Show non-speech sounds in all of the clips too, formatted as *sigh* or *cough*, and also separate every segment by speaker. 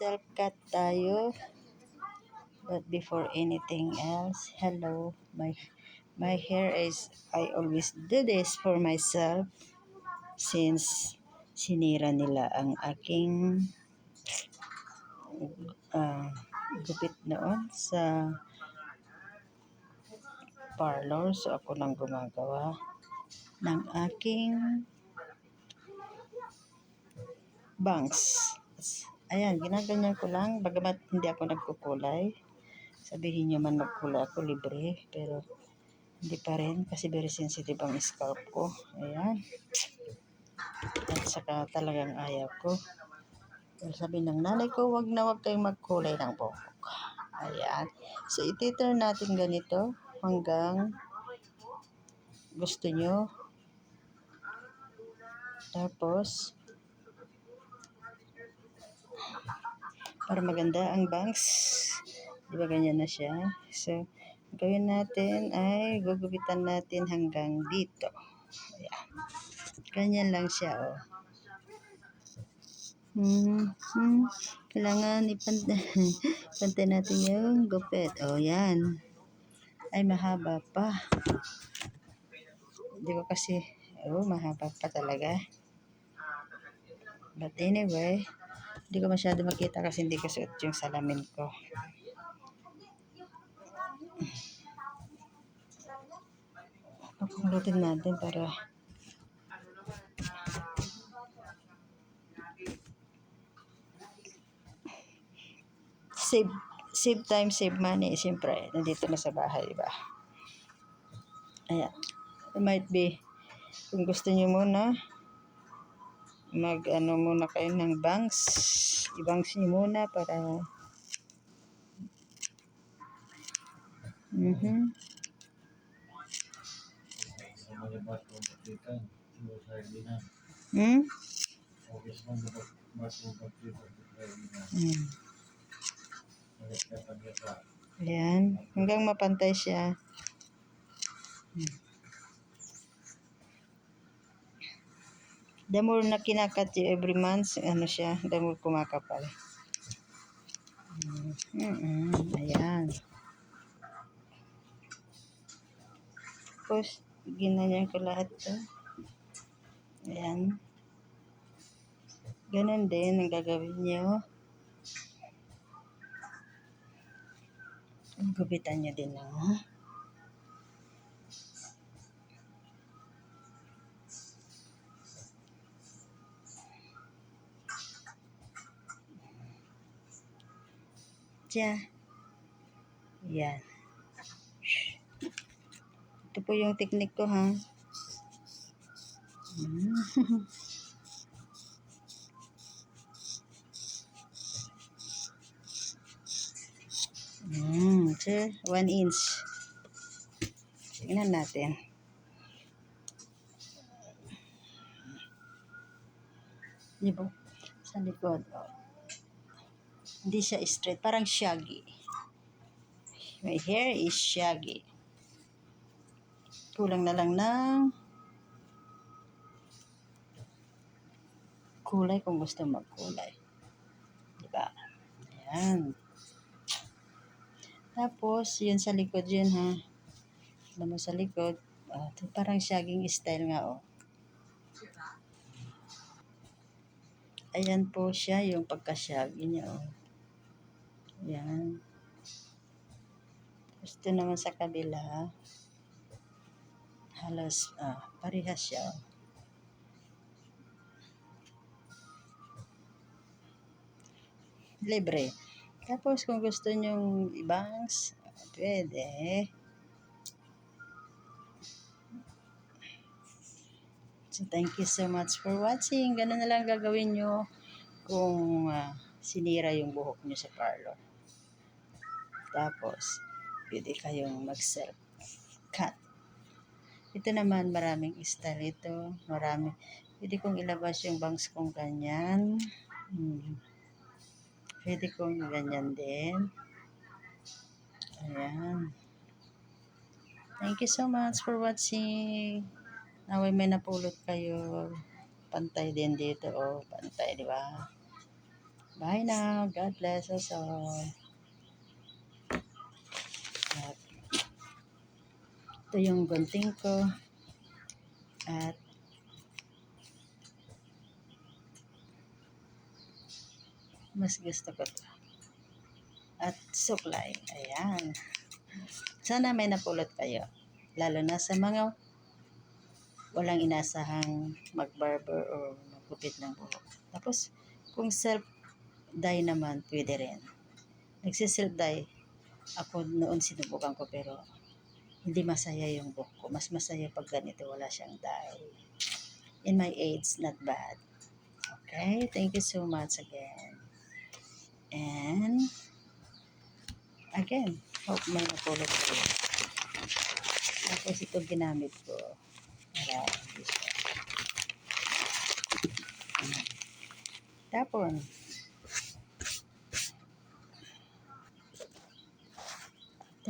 Speaker 1: mag-self-cut tayo. But before anything else, hello, my my hair is, I always do this for myself since sinira nila ang aking uh, gupit noon sa parlor. So ako nang gumagawa ng aking bangs. Ayan, ginaganyan ko lang. Bagamat hindi ako nagkukulay. Sabihin nyo man magkulay ako, libre. Pero hindi pa rin kasi very sensitive ang scalp ko. Ayan. At saka talagang ayaw ko. Pero sabi ng nanay ko, wag na wag kayong magkulay ng buhok. Ayan. So, ititurn natin ganito hanggang gusto nyo. Tapos, para maganda ang bangs. Di ba ganyan na siya? So, gawin natin ay gugupitan natin hanggang dito. Ayan. Ganyan lang siya, oh. Hmm, hmm. Kailangan ipantay *laughs* pantay natin yung gupit. Oh, yan. Ay, mahaba pa. Hindi ko kasi, oh, mahaba pa talaga. But anyway, hindi ko masyado makita kasi hindi ko suot yung salamin ko. Papungutin natin para save save time, save money. Siyempre, nandito na sa bahay, di ba? Ayan. It might be, kung gusto niyo muna, mag ano muna kayo ng banks. I-banks niyo muna para Mhm. Hmm? Hmm. Ayan. Hanggang mapantay siya. Hmm. The more na kinakat you every month, ano siya, the more kumakapal. Mm -mm. Ayan. Tapos, ginanyan ko lahat to. Ayan. Ganon din ang gagawin nyo. Gupitan nyo din lang, ha? Diyan. Yan. Ito po yung technique ko, ha? Mm. Mm, so, one inch. Tingnan natin. Di ba? Sa likod. Oh. Hindi siya straight. Parang shaggy. My hair is shaggy. Kulang na lang ng kulay kung gusto magkulay. Di ba? Ayan. Tapos, yun sa likod yun ha. Alam mo sa likod. Uh, parang shagging style nga oh. Ayan po siya, yung pagka-shaggy niya oh. Ayan. Gusto naman sa kabila. Halos, ah, parehas siya oh. Libre. Tapos kung gusto nyong ibangs, pwede. So thank you so much for watching. Ganun na lang gagawin nyo kung uh, sinira yung buhok nyo sa parlor. Tapos, pwede kayong mag-self cut. Ito naman, maraming style ito. Marami. Pwede kong ilabas yung bangs kong ganyan. Hmm. Pwede kong ganyan din. Ayan. Thank you so much for watching. Naway may napulot kayo. Pantay din dito. Oh, pantay, di ba? Bye now. God bless us all. At ito yung gunting ko. At mas gusto ko to. At suklay. Ayan. Sana may napulot kayo. Lalo na sa mga walang inasahang magbarber o magupit ng buhok. Tapos, kung self-dye naman, pwede rin. Nagsiself-dye. Ako noon sinubukan ko pero hindi masaya yung buhok ko. Mas masaya pag ganito, wala siyang dye. In my age, not bad. Okay, thank you so much again. And, again, hope may napulot ko. Tapos ito ginamit ko. Para. Tapon.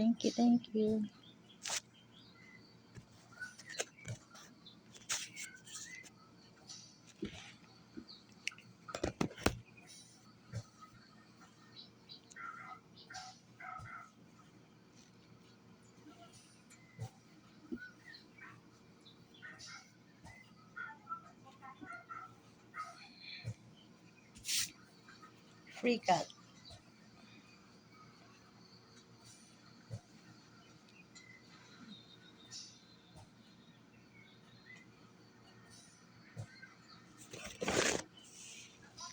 Speaker 1: Thank you, thank you. Free cut.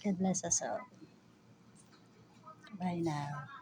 Speaker 1: God bless us all. Bye now.